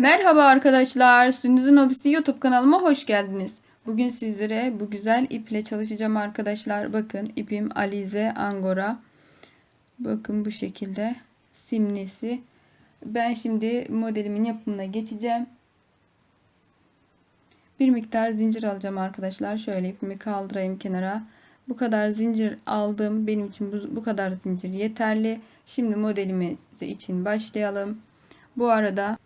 Merhaba arkadaşlar. Sündüz'ün Hobisi YouTube kanalıma hoş geldiniz. Bugün sizlere bu güzel iple çalışacağım arkadaşlar. Bakın ipim Alize Angora. Bakın bu şekilde simlisi. Ben şimdi modelimin yapımına geçeceğim. Bir miktar zincir alacağım arkadaşlar. Şöyle ipimi kaldırayım kenara. Bu kadar zincir aldım. Benim için bu, bu kadar zincir yeterli. Şimdi modelimiz için başlayalım. Bu arada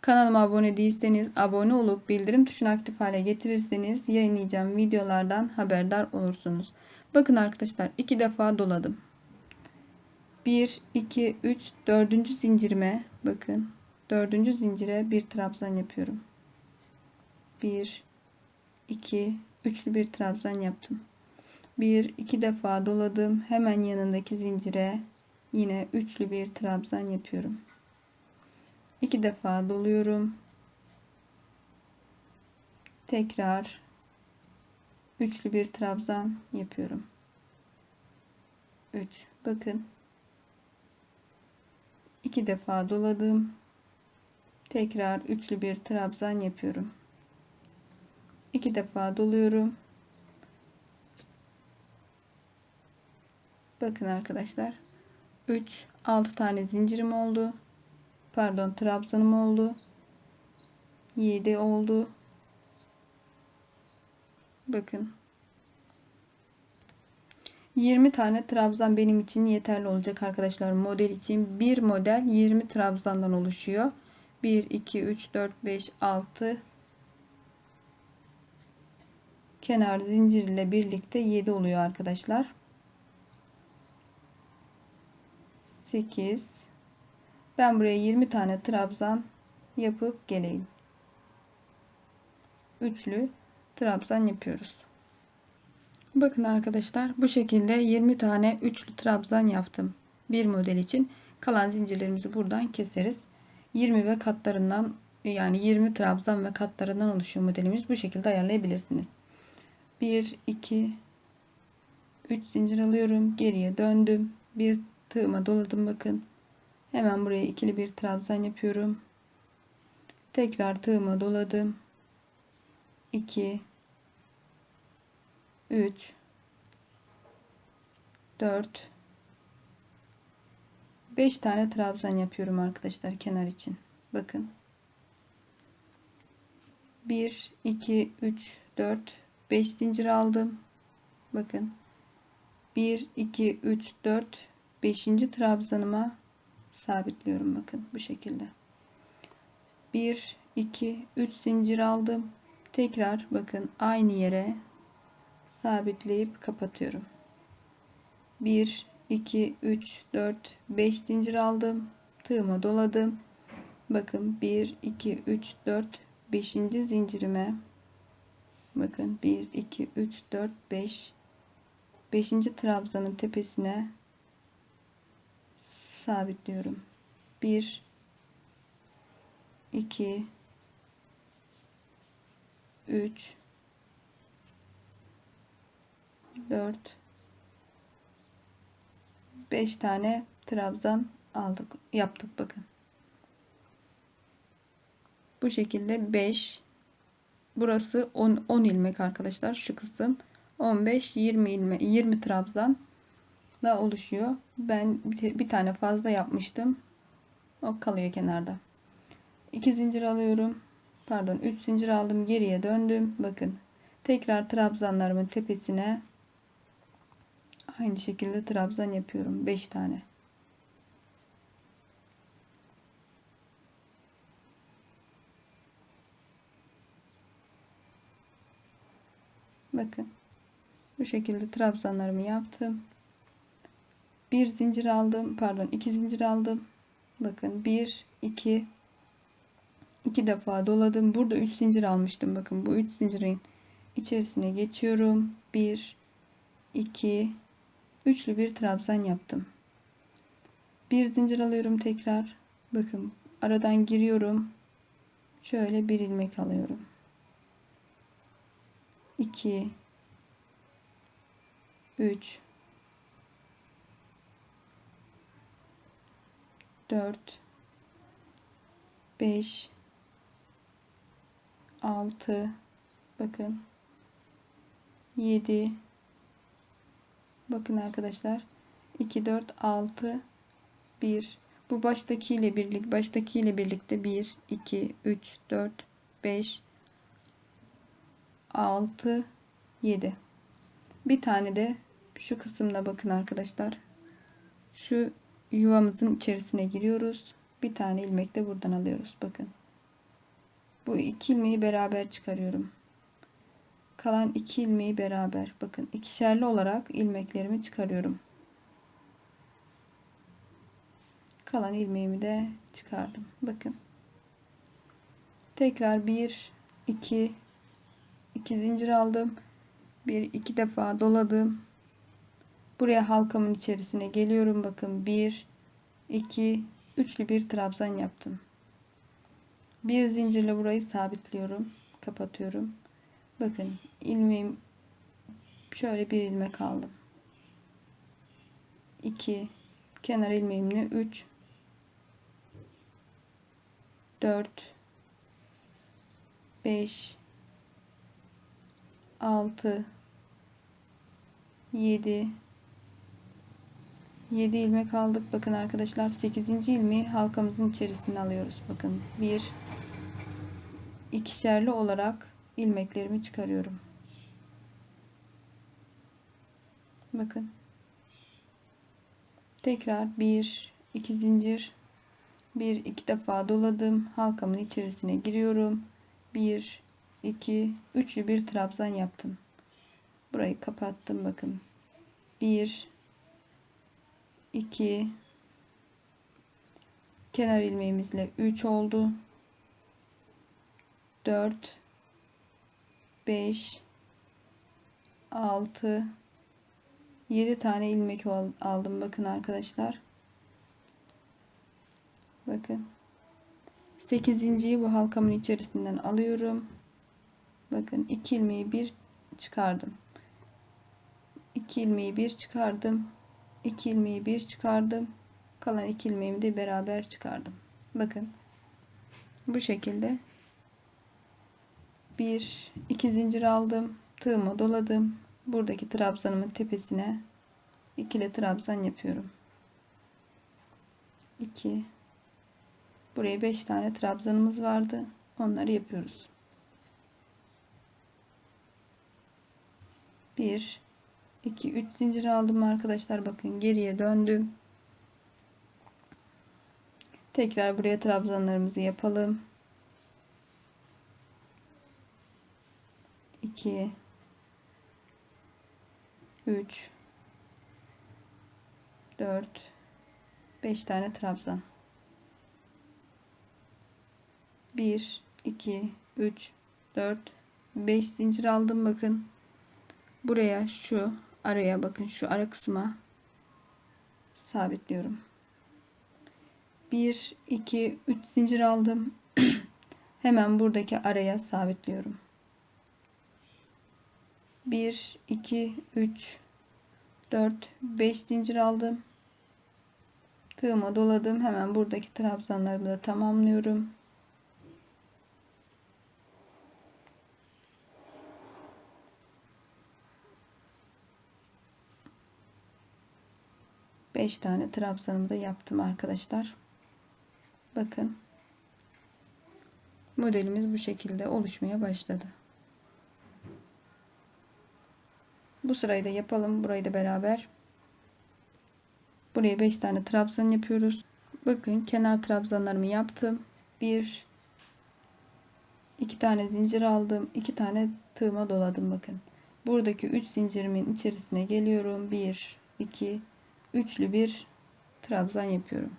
Kanalıma abone değilseniz abone olup bildirim tuşunu aktif hale getirirseniz yayınlayacağım videolardan haberdar olursunuz. Bakın arkadaşlar iki defa doladım. 1, 2, 3, 4. zincirime bakın. 4. zincire bir trabzan yapıyorum. 1, 2, üçlü bir trabzan yaptım. 1, 2 defa doladım. Hemen yanındaki zincire yine üçlü bir trabzan yapıyorum iki defa doluyorum. Tekrar üçlü bir trabzan yapıyorum. 3 bakın iki defa doladım. Tekrar üçlü bir trabzan yapıyorum. iki defa doluyorum. Bakın arkadaşlar 3 6 tane zincirim oldu pardon trabzanım oldu. 7 oldu. Bakın. 20 tane trabzan benim için yeterli olacak arkadaşlar. Model için bir model 20 trabzandan oluşuyor. 1 2 3 4 5 6 kenar zincir ile birlikte 7 oluyor arkadaşlar. 8 ben buraya 20 tane trabzan yapıp geleyim. Üçlü trabzan yapıyoruz. Bakın arkadaşlar bu şekilde 20 tane üçlü trabzan yaptım. Bir model için kalan zincirlerimizi buradan keseriz. 20 ve katlarından yani 20 trabzan ve katlarından oluşuyor modelimiz. Bu şekilde ayarlayabilirsiniz. 1 2 3 zincir alıyorum. Geriye döndüm. Bir tığıma doladım bakın. Hemen buraya ikili bir trabzan yapıyorum. Tekrar tığıma doladım. 2 3 4 5 tane trabzan yapıyorum arkadaşlar kenar için. Bakın. 1 2 3 4 5 zincir aldım. Bakın. 1 2 3 4 5. trabzanıma sabitliyorum bakın bu şekilde. 1 2 3 zincir aldım. Tekrar bakın aynı yere sabitleyip kapatıyorum. 1 2 3 4 5 zincir aldım. Tığıma doladım. Bakın 1 2 3 4 5. zincirime. Bakın 1 2 3 4 5 5. trabzanın tepesine sabitliyorum. 1 2 3 4 5 tane trabzan aldık yaptık bakın bu şekilde 5 burası 10 10 ilmek arkadaşlar şu kısım 15 20 ilmek 20 trabzan da oluşuyor. Ben bir tane fazla yapmıştım. O kalıyor kenarda. 2 zincir alıyorum. Pardon 3 zincir aldım. Geriye döndüm. Bakın. Tekrar trabzanlarımın tepesine aynı şekilde trabzan yapıyorum. 5 tane. Bakın. Bu şekilde trabzanlarımı yaptım bir zincir aldım pardon iki zincir aldım. Bakın bir iki iki defa doladım. Burada üç zincir almıştım. Bakın bu üç zincirin içerisine geçiyorum. Bir iki üçlü bir trabzan yaptım. Bir zincir alıyorum tekrar. Bakın aradan giriyorum. Şöyle bir ilmek alıyorum. 2 3 4 5 6 bakın 7 bakın arkadaşlar 2 4 6 1 bu baştaki ile birlik baştaki ile birlikte 1 2 3 4 5 6 7 bir tane de şu kısımda bakın arkadaşlar. Şu yuvamızın içerisine giriyoruz. Bir tane ilmek de buradan alıyoruz. Bakın. Bu iki ilmeği beraber çıkarıyorum. Kalan iki ilmeği beraber. Bakın ikişerli olarak ilmeklerimi çıkarıyorum. Kalan ilmeğimi de çıkardım. Bakın. Tekrar 1 2 2 zincir aldım. Bir iki defa doladım buraya halkamın içerisine geliyorum. Bakın 1 2 üçlü bir trabzan yaptım. Bir zincirle burayı sabitliyorum. Kapatıyorum. Bakın ilmeğim şöyle bir ilmek aldım 2 kenar ilmeğimle 3 4 5 6 7 7 ilmek aldık. Bakın arkadaşlar 8. ilmeği halkamızın içerisine alıyoruz. Bakın 1 ikişerli olarak ilmeklerimi çıkarıyorum. Bakın. Tekrar 1 2 zincir 1 2 defa doladım. Halkamın içerisine giriyorum. 1 2 üçlü bir trabzan yaptım. Burayı kapattım bakın. 1 2 kenar ilmeğimizle 3 oldu. 4 5 6 7 tane ilmek aldım bakın arkadaşlar. Bakın. 8.yi bu halkamın içerisinden alıyorum. Bakın 2 ilmeği bir çıkardım. 2 ilmeği bir çıkardım. 2 ilmeği bir çıkardım. Kalan 2 ilmeğimi de beraber çıkardım. Bakın. Bu şekilde bir iki zincir aldım. Tığımı doladım. Buradaki trabzanımın tepesine ikili trabzan yapıyorum. 2 Buraya 5 tane trabzanımız vardı. Onları yapıyoruz. 1 2 3 zincir aldım arkadaşlar. Bakın geriye döndüm. Tekrar buraya trabzanlarımızı yapalım. 2 3 4 5 tane trabzan 1 2 3 4 5 zincir aldım bakın buraya şu araya bakın şu ara kısma sabitliyorum. 1 2 3 zincir aldım. Hemen buradaki araya sabitliyorum. 1 2 3 4 5 zincir aldım. Tığıma doladım. Hemen buradaki trabzanlarımı da tamamlıyorum 5 tane trabzanımı da yaptım arkadaşlar. Bakın. Modelimiz bu şekilde oluşmaya başladı. Bu sırayı da yapalım. Burayı da beraber. Buraya 5 tane trabzan yapıyoruz. Bakın kenar trabzanlarımı yaptım. 1 2 tane zincir aldım. 2 tane tığıma doladım bakın. Buradaki 3 zincirimin içerisine geliyorum. 1 2 üçlü bir trabzan yapıyorum.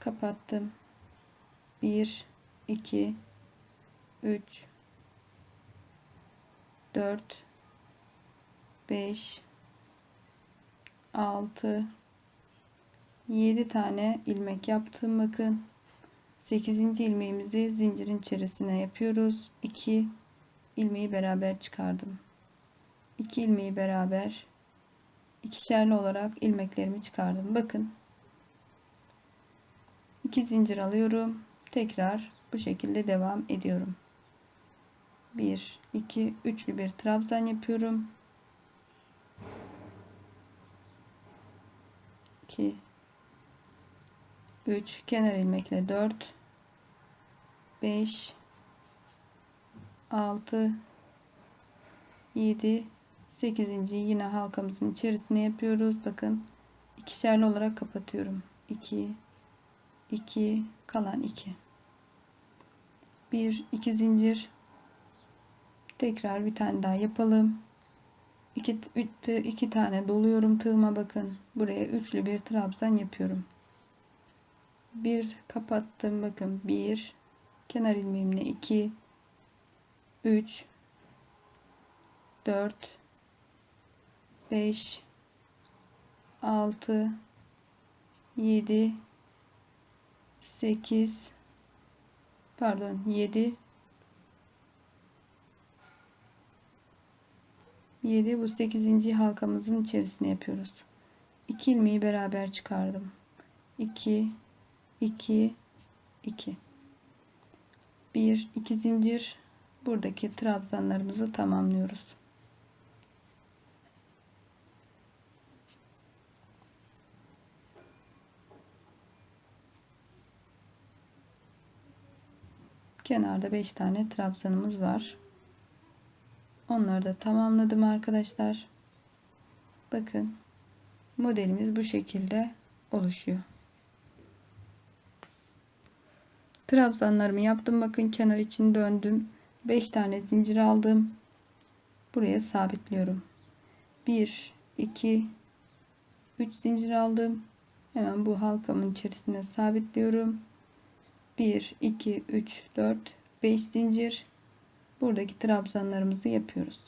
Kapattım. 1 2 3 4 5 6 7 tane ilmek yaptım bakın 8. ilmeğimizi zincirin içerisine yapıyoruz 2 ilmeği beraber çıkardım 2 ilmeği beraber ikişerli olarak ilmeklerimi çıkardım. Bakın. 2 zincir alıyorum. Tekrar Bu şekilde devam ediyorum. 1 2 üçlü bir trabzan yapıyorum. 2 3 kenar ilmekle 4 5 6 7 8. yine halkamızın içerisine yapıyoruz. Bakın ikişerli olarak kapatıyorum. 2 2 kalan 2 1 2 zincir tekrar bir tane daha yapalım. 2 2 tane doluyorum tığıma bakın. Buraya üçlü bir trabzan yapıyorum. Bir kapattım bakın 1 kenar ilmeğimle 2 3 4 5 6 7 8 pardon 7 7 bu 8. halkamızın içerisine yapıyoruz. 2 ilmeği beraber çıkardım. 2 2 2 1 2 zincir buradaki trabzanlarımızı tamamlıyoruz. Kenarda 5 tane trabzanımız var. Onları da tamamladım arkadaşlar. Bakın modelimiz bu şekilde oluşuyor. Trabzanlarımı yaptım. Bakın kenar için döndüm. 5 tane zincir aldım. Buraya sabitliyorum. 1 2 3 zincir aldım. Hemen bu halkamın içerisine sabitliyorum. 1 2 3 4 5 zincir buradaki trabzanlarımızı yapıyoruz.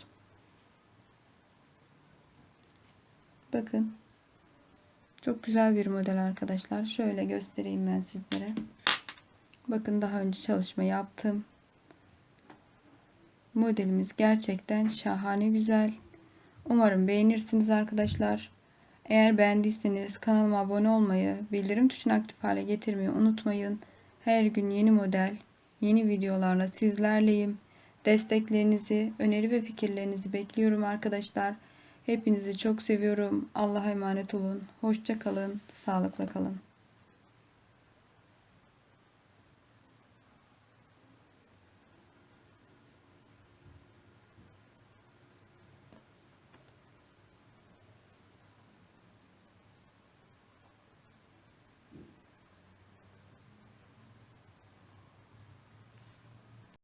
Bakın çok güzel bir model arkadaşlar. Şöyle göstereyim ben sizlere. Bakın daha önce çalışma yaptım. Modelimiz gerçekten şahane güzel. Umarım beğenirsiniz arkadaşlar. Eğer beğendiyseniz kanalıma abone olmayı, bildirim tuşunu aktif hale getirmeyi unutmayın. Her gün yeni model, yeni videolarla sizlerleyim. Desteklerinizi, öneri ve fikirlerinizi bekliyorum arkadaşlar. Hepinizi çok seviyorum. Allah'a emanet olun. Hoşça kalın. Sağlıkla kalın.